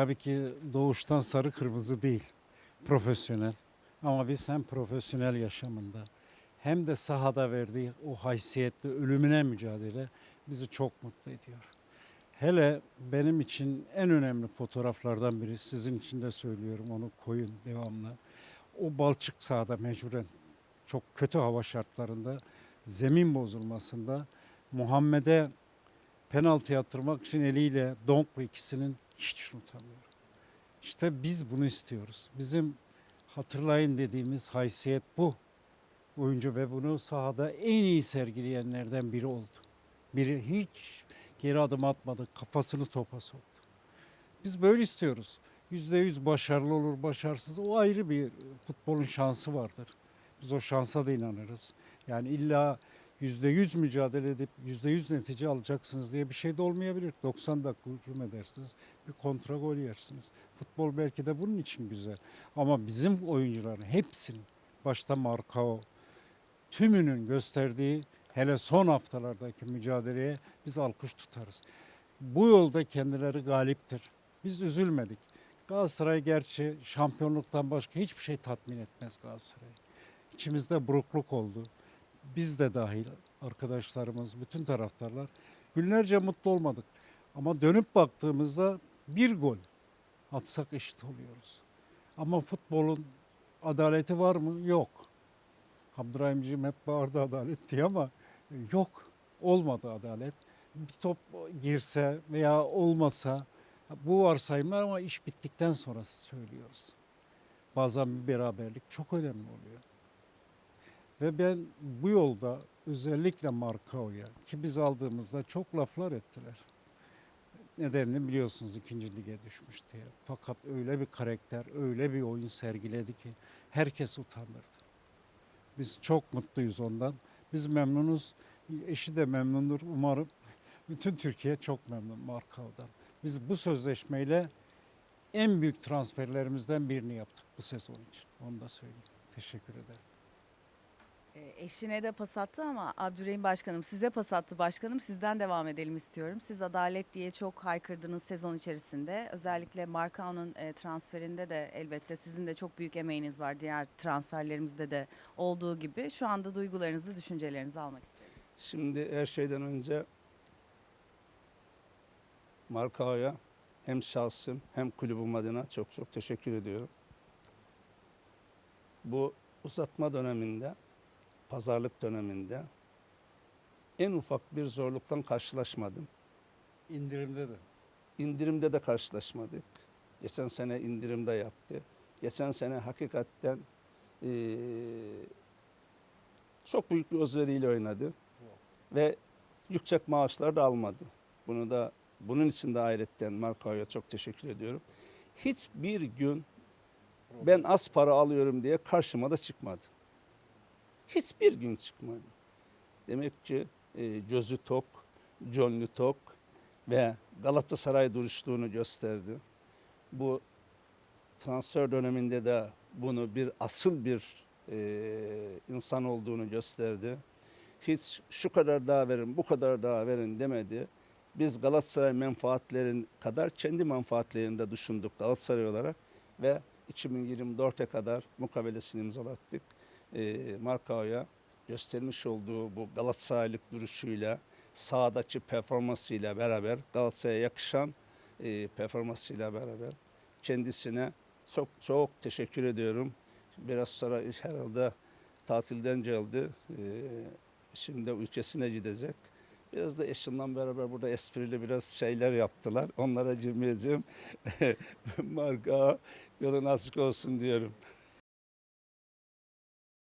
Tabii ki doğuştan sarı kırmızı değil. Profesyonel. Ama biz hem profesyonel yaşamında hem de sahada verdiği o haysiyetli ölümüne mücadele bizi çok mutlu ediyor. Hele benim için en önemli fotoğraflardan biri, sizin için de söylüyorum onu koyun devamlı. O balçık sahada mecburen çok kötü hava şartlarında zemin bozulmasında Muhammed'e penaltı yatırmak için eliyle Donk'u ikisinin hiç unutamıyorum. İşte biz bunu istiyoruz. Bizim hatırlayın dediğimiz haysiyet bu. Oyuncu ve bunu sahada en iyi sergileyenlerden biri oldu. Biri hiç geri adım atmadı, kafasını topa soktu. Biz böyle istiyoruz. Yüzde yüz başarılı olur, başarısız. O ayrı bir futbolun şansı vardır. Biz o şansa da inanırız. Yani illa yüzde yüz mücadele edip yüzde yüz netice alacaksınız diye bir şey de olmayabilir. 90 dakika hücum edersiniz, bir kontra gol yersiniz. Futbol belki de bunun için güzel. Ama bizim oyuncuların hepsinin, başta Markao, tümünün gösterdiği hele son haftalardaki mücadeleye biz alkış tutarız. Bu yolda kendileri galiptir. Biz üzülmedik. Galatasaray gerçi şampiyonluktan başka hiçbir şey tatmin etmez Galatasaray'ı. İçimizde burukluk oldu. Biz de dahil arkadaşlarımız, bütün taraftarlar günlerce mutlu olmadık. Ama dönüp baktığımızda bir gol atsak eşit oluyoruz. Ama futbolun adaleti var mı? Yok. Abdurrahimciğim hep bağırdı adalet diye ama yok. Olmadı adalet. Bir top girse veya olmasa bu varsayımlar ama iş bittikten sonra söylüyoruz. Bazen bir beraberlik çok önemli oluyor. Ve ben bu yolda özellikle Markao'ya ki biz aldığımızda çok laflar ettiler. Nedenini biliyorsunuz ikinci lige düşmüş diye. Fakat öyle bir karakter, öyle bir oyun sergiledi ki herkes utandırdı. Biz çok mutluyuz ondan. Biz memnunuz. Eşi de memnundur umarım. Bütün Türkiye çok memnun Markao'dan. Biz bu sözleşmeyle en büyük transferlerimizden birini yaptık bu sezon için. Onu da söyleyeyim. Teşekkür ederim. E, Eşine de pas attı ama Abdurrahim Başkanım size pas attı başkanım. Sizden devam edelim istiyorum. Siz adalet diye çok haykırdınız sezon içerisinde. Özellikle Markao'nun e, transferinde de elbette sizin de çok büyük emeğiniz var. Diğer transferlerimizde de olduğu gibi. Şu anda duygularınızı, düşüncelerinizi almak isterim. Şimdi her şeyden önce Markao'ya hem şahsım hem kulübüm adına çok çok teşekkür ediyorum. Bu uzatma döneminde, pazarlık döneminde en ufak bir zorluktan karşılaşmadım. İndirimde de. İndirimde de karşılaşmadık. Geçen sene indirimde yaptı. Geçen sene hakikaten eee, çok büyük bir özveriyle oynadı. Ve yüksek maaşlar da almadı. Bunu da bunun için de ayrıca Markao'ya çok teşekkür ediyorum. Hiçbir gün ben az para alıyorum diye karşıma da çıkmadı. Hiçbir gün çıkmadı. Demek ki e, gözü tok, gönlü tok ve Galatasaray duruşluğunu gösterdi. Bu transfer döneminde de bunu bir asıl bir e, insan olduğunu gösterdi. Hiç şu kadar daha verin, bu kadar daha verin demedi. Biz Galatasaray menfaatlerin kadar kendi menfaatlerini de düşündük Galatasaray olarak ve 2024'e kadar mukavelesini imzalattık. E, Markao'ya göstermiş olduğu bu Galatasaraylık duruşuyla, sahadaki performansıyla beraber, Galatasaray'a yakışan e, performansıyla beraber kendisine çok çok teşekkür ediyorum. Biraz sonra herhalde tatilden geldi. E, şimdi ülkesine gidecek. Biraz da eşimle beraber burada esprili biraz şeyler yaptılar. Onlara girmeyeceğim. Marka yolun açık olsun diyorum.